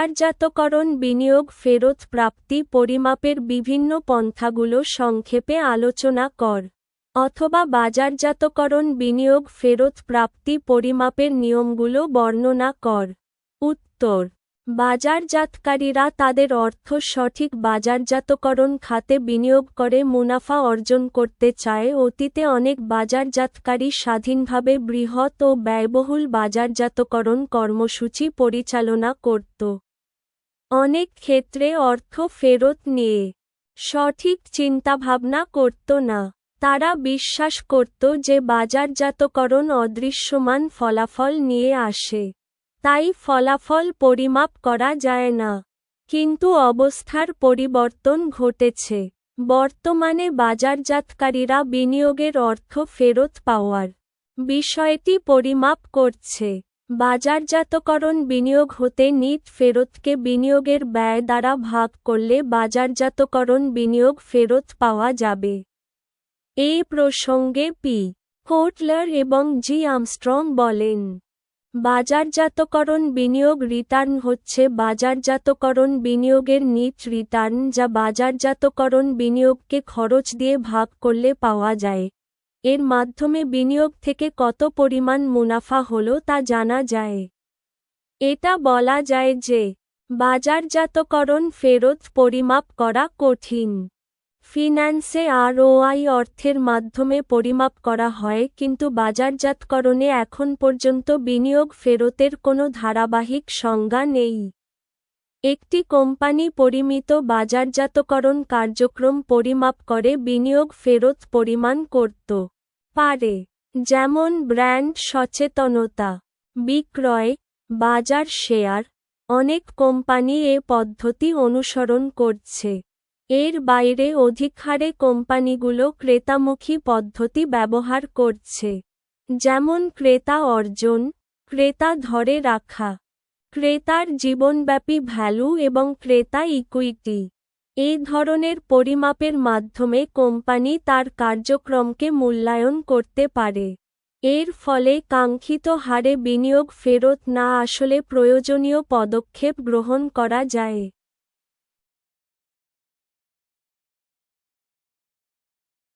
বাজারজাতকরণ বিনিয়োগ, ফেরত প্রাপ্তি, পরিমাপের বিভিন্ন পন্থাগুলো সংক্ষেপে আলোচনা কর। অথবা বাজারজাতকরণ, বিনিয়োগ, ফেরত প্রাপ্তি, পরিমাপের নিয়মগুলো বর্ণনা কর। উত্তর, বাজারজাতকারীরা তাদের অর্থ সঠিক বাজারজাতকরণ খাতে বিনিয়োগ করে মুনাফা অর্জন করতে চায়। অতীতে অনেক বাজারজাতকারী স্বাধীনভাবে বৃহৎ ও ব্যয়বহুল বাজারজাতকরণ কর্মসূচি পরিচালনা করত। অনেক ক্ষেত্রে অর্থ ফেরত নিয়ে সঠিক চিন্তাভাবনা করত না। তারা বিশ্বাস করত যে বাজারজাতকরণ অদৃশ্যমান ফলাফল নিয়ে আসে। তাই ফলাফল পরিমাপ করা যায় না। কিন্তু অবস্থার পরিবর্তন ঘটেছে। বর্তমানে বাজারজাতকারীরা বিনিয়োগের অর্থ ফেরত পাওয়ার বিষয়টি পরিমাপ করছে। বাজারজাতকরণ বিনিয়োগ হতে নিট ফেরতকে বিনিয়োগের ব্যয় দ্বারা ভাগ করলে বাজারজাতকরণ বিনিয়োগ ফেরত পাওয়া যাবে। এই প্রসঙ্গে পি. কোটলার এবং জি. আমস্ট্রং বলেন, বাজারজাতকরণ বিনিয়োগ রিটার্ন হচ্ছে বাজারজাতকরণ বিনিয়োগের নিট রিটার্ন যা বাজারজাতকরণ বিনিয়োগকে খরচ দিয়ে ভাগ করলে পাওয়া যায়। এর মাধ্যমে বিনিয়োগ থেকে কত পরিমাণ মুনাফা হলো তা জানা যায়। এটা বলা যায় যে, বাজারজাতকরণ ফেরত পরিমাপ করা কঠিন। ফিন্যান্সে আরওআই অর্থের মাধ্যমে পরিমাপ করা হয়, কিন্তু বাজারজাতকরণে এখন পর্যন্ত বিনিয়োগ ফেরতের কোনো ধারাবাহিক সংজ্ঞা নেই। একটি কোম্পানি পরিমিত বাজারজাতকরণ কার্যক্রম পরিমাপ করে বিনিয়োগ ফেরত পরিমাণ করত। পারে। যেমন ব্র্যান্ড সচেতনতা, বিক্রয়, বাজার শেয়ার, অনেক কোম্পানি এ পদ্ধতি অনুসরণ করছে। এর বাইরে অধিক হারে কোম্পানিগুলো ক্রেতামুখী পদ্ধতি ব্যবহার করছে। যেমন ক্রেতা অর্জন, ক্রেতা ধরে রাখা। ক্রেতার জীবনব্যাপী ভ্যালু এবং ক্রেতা ইকুইটি এই ধরনের পরিমাপের মাধ্যমে কোম্পানি তার কার্যক্রমকে মূল্যায়ন করতে পারে। এর ফলে কাঙ্ক্ষিত হারে বিনিয়োগ ফেরত না আসলে প্রয়োজনীয় পদক্ষেপ গ্রহণ করা যায়।